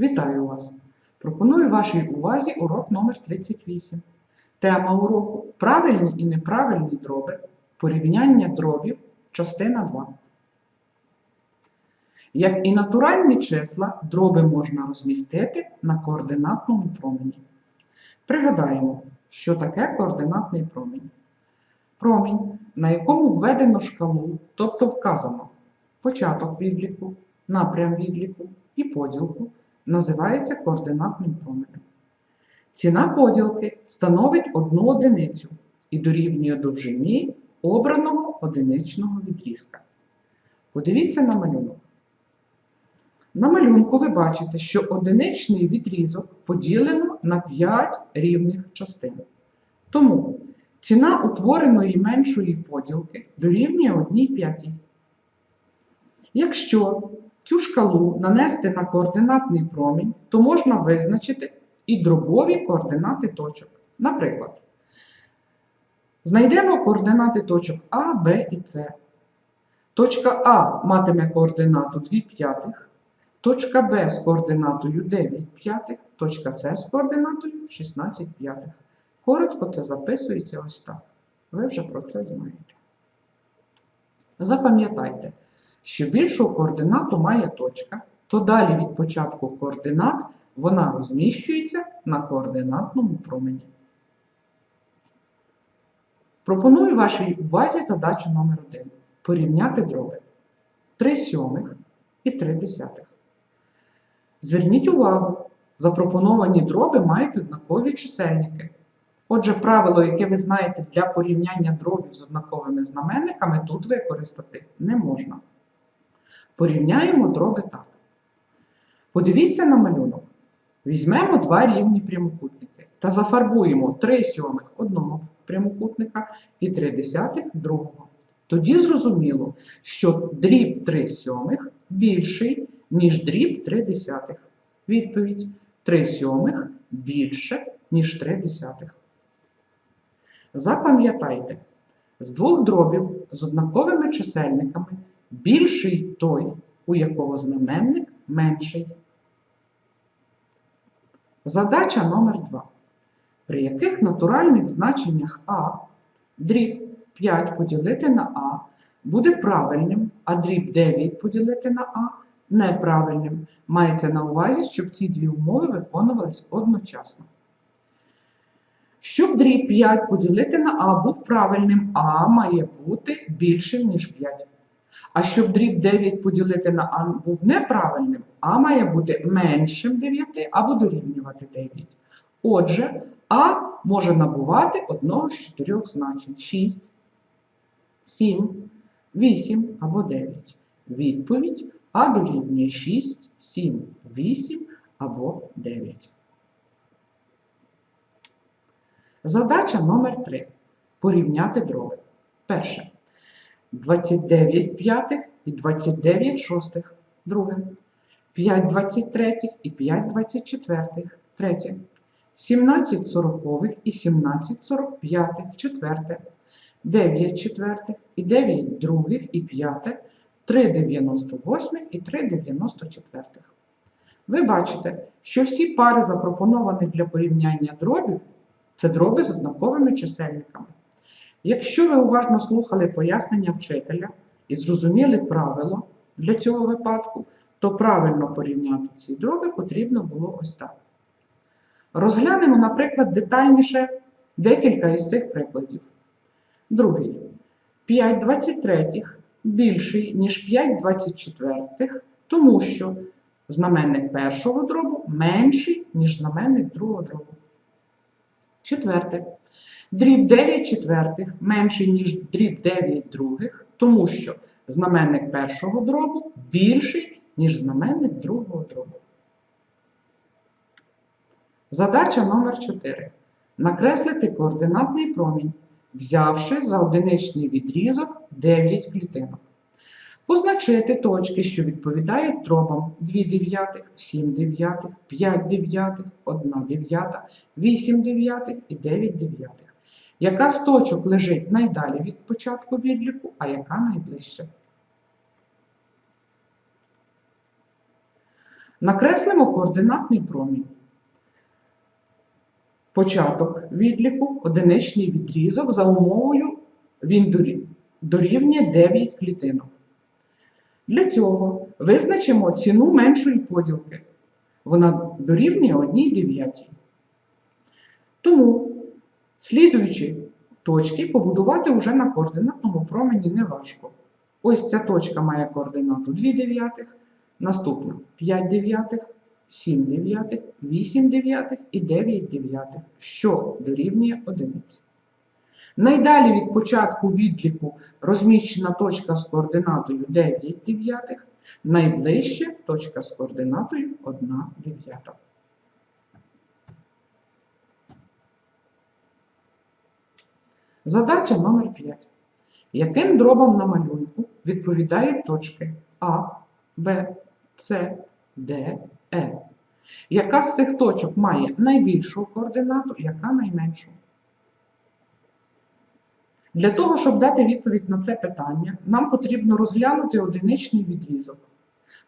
Вітаю вас! Пропоную вашій увазі урок номер 38. Тема уроку Правильні і неправильні дроби. Порівняння дробів. Частина 2. Як і натуральні числа, дроби можна розмістити на координатному промені. Пригадаємо, що таке координатний промінь. Промінь, на якому введено шкалу, тобто вказано початок відліку, напрям відліку і поділку, називається координатним променем. Ціна поділки становить одну одиницю і дорівнює довжині обраного одиничного відрізка. Подивіться на малюнок. На малюнку ви бачите, що одиничний відрізок поділено на 5 рівних частин. Тому ціна утвореної меншої поділки дорівнює 1 п'ятій. Якщо цю шкалу нанести на координатний промінь, то можна визначити і дробові координати точок. Наприклад, знайдемо координати точок А, Б і С. Точка А матиме координату 2 п'ятих, точка Б з координатою 9 п'ятих, точка С з координатою 16 п'ятих. Коротко це записується ось так. Ви вже про це знаєте. Запам'ятайте, що більшу координату має точка, то далі від початку координат вона розміщується на координатному промені. Пропоную вашій увазі задачу номер 1 порівняти дроби 3 сьомих і 3 десятих. Зверніть увагу, запропоновані дроби мають однакові чисельники. Отже, правило, яке ви знаєте для порівняння дробів з однаковими знаменниками, тут використати не можна. Порівняємо дроби так. Подивіться на малюнок. Візьмемо два рівні прямокутники та зафарбуємо 3 сьомих одного прямокутника і 3 десятих другого. Тоді зрозуміло, що дріб 3 сьомих більший, ніж дріб 3 десятих. Відповідь 3 сьомих більше, ніж 3 десятих. Запам'ятайте, з двох дробів з однаковими чисельниками більший той, у якого знаменник менший. Задача номер 2 При яких натуральних значеннях А дріб 5 поділити на А буде правильним, а дріб 9 поділити на А неправильним. Мається на увазі, щоб ці дві умови виконувались одночасно. Щоб дріб 5 поділити на А був правильним, А має бути більшим, ніж 5. А щоб дріб 9 поділити на А був неправильним, А має бути меншим 9 або дорівнювати 9. Отже, А може набувати одного з чотирьох значень 6, 7, 8 або 9. Відповідь А дорівнює 6, 7, 8 або 9. Задача номер 3. Порівняти дроби. Перше. 29 п'ятих і 29 шостих. Друге. 5 23 і 5 24. Третє. 17 сорокових і 17 45. Четверте. 9 четвертих і 9 других і п'яте. 3 98 і 3 94. Ви бачите, що всі пари запропоновані для порівняння дробів це дроби з однаковими чисельниками. Якщо ви уважно слухали пояснення вчителя і зрозуміли правило для цього випадку, то правильно порівняти ці дроби потрібно було ось так. Розглянемо, наприклад, детальніше декілька із цих прикладів. Другий. 5 23 більший, ніж 5 24, тому що знаменник першого дробу менший, ніж знаменник другого дробу. Четверте. Дріб 9 четвертих менший, ніж дріб 9 других, тому що знаменник першого дробу більший, ніж знаменник другого дробу. Задача номер 4. Накреслити координатний промінь, взявши за одиничний відрізок 9 клітинок. Позначити точки, що відповідають дробам 2 дев'ятих, 7 дев'ятих, 5 дев'ятих, 1 дев'ята, 8 дев'ятих і 9 дев'ятих. Яка з точок лежить найдалі від початку відліку, а яка найближче? Накреслимо координатний промінь. Початок відліку, одиничний відрізок за умовою він дорі- дорівнює 9 клітинок. Для цього визначимо ціну меншої поділки. Вона дорівнює 1 дев'ятій. Тому слідуючі точки побудувати вже на координатному промені не важко. Ось ця точка має координату 2 дев'ятих, наступна 5 дев'ятих, 7 дев'ятих, 8 дев'ятих і 9 дев'ятих, що дорівнює одиниці. Найдалі від початку відліку розміщена точка з координатою 9 дев'ятих, найближче точка з координатою 1 дев'ята. Задача номер 5. Яким дробам на малюнку відповідають точки А, Б, С, Д, Е? Яка з цих точок має найбільшу координату, яка найменшу? Для того, щоб дати відповідь на це питання, нам потрібно розглянути одиничний відрізок.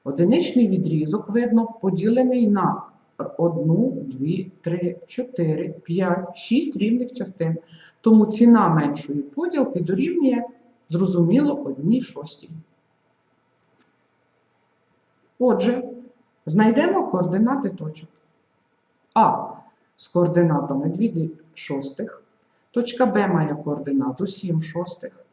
Одиничний відрізок, видно, поділений на 1, 2, 3, 4, 5, 6 рівних частин. Тому ціна меншої поділки дорівнює, зрозуміло, 1 шостій. Отже, знайдемо координати точок. А з координатами 2 шостих, точка Б має координату 7 шостих,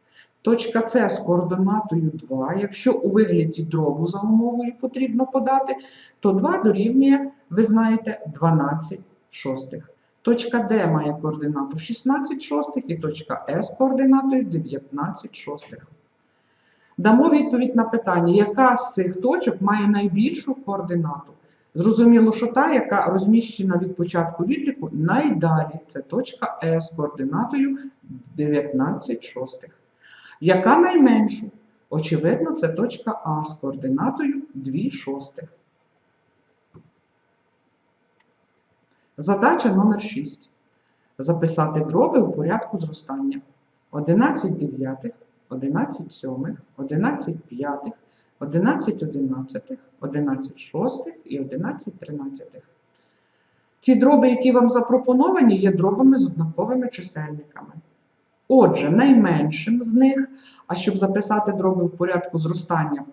точка С з координатою 2. Якщо у вигляді дробу за умовою потрібно подати, то 2 дорівнює, ви знаєте, 12 шостих. Точка Д має координату 16 шостих і точка з координатою 19 шостих. Дамо відповідь на питання, яка з цих точок має найбільшу координату. Зрозуміло, що та, яка розміщена від початку відліку, найдалі це точка з координатою 19 шостих. Яка найменшу? Очевидно, це точка А з координатою 2 шостих. Задача номер 6. Записати дроби у порядку зростання. 11 дев'ятих, 11 сьомих, 11 п'ятих, 11 одинадцятих, 11 шостих і 11 тринадцятих. Ці дроби, які вам запропоновані, є дробами з однаковими чисельниками. Отже, найменшим з них, а щоб записати дроби в порядку зростання,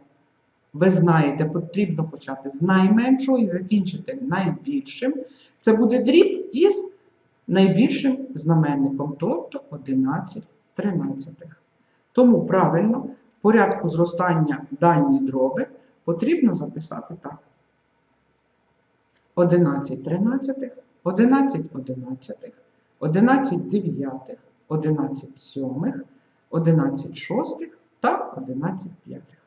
ви знаєте, потрібно почати з найменшого і закінчити найбільшим. Це буде дріб із найбільшим знаменником, тобто 11 тринадцятих. Тому правильно, в порядку зростання дані дроби потрібно записати так. 11 тринадцятих, 11 одинадцятих, 11 дев'ятих, 11 сьомих, 11 шостих та 11 п'ятих.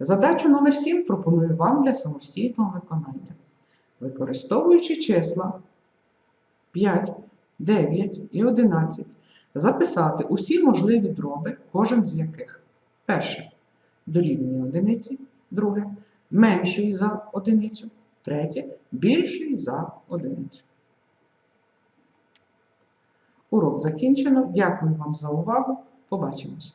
Задачу номер 7 пропоную вам для самостійного виконання. Використовуючи числа 5, 9 і 11, записати усі можливі дроби, кожен з яких. Перше дорівнює одиниці, друге менший за одиницю, третє більший за одиницю. Урок закінчено. Дякую вам за увагу. Побачимось.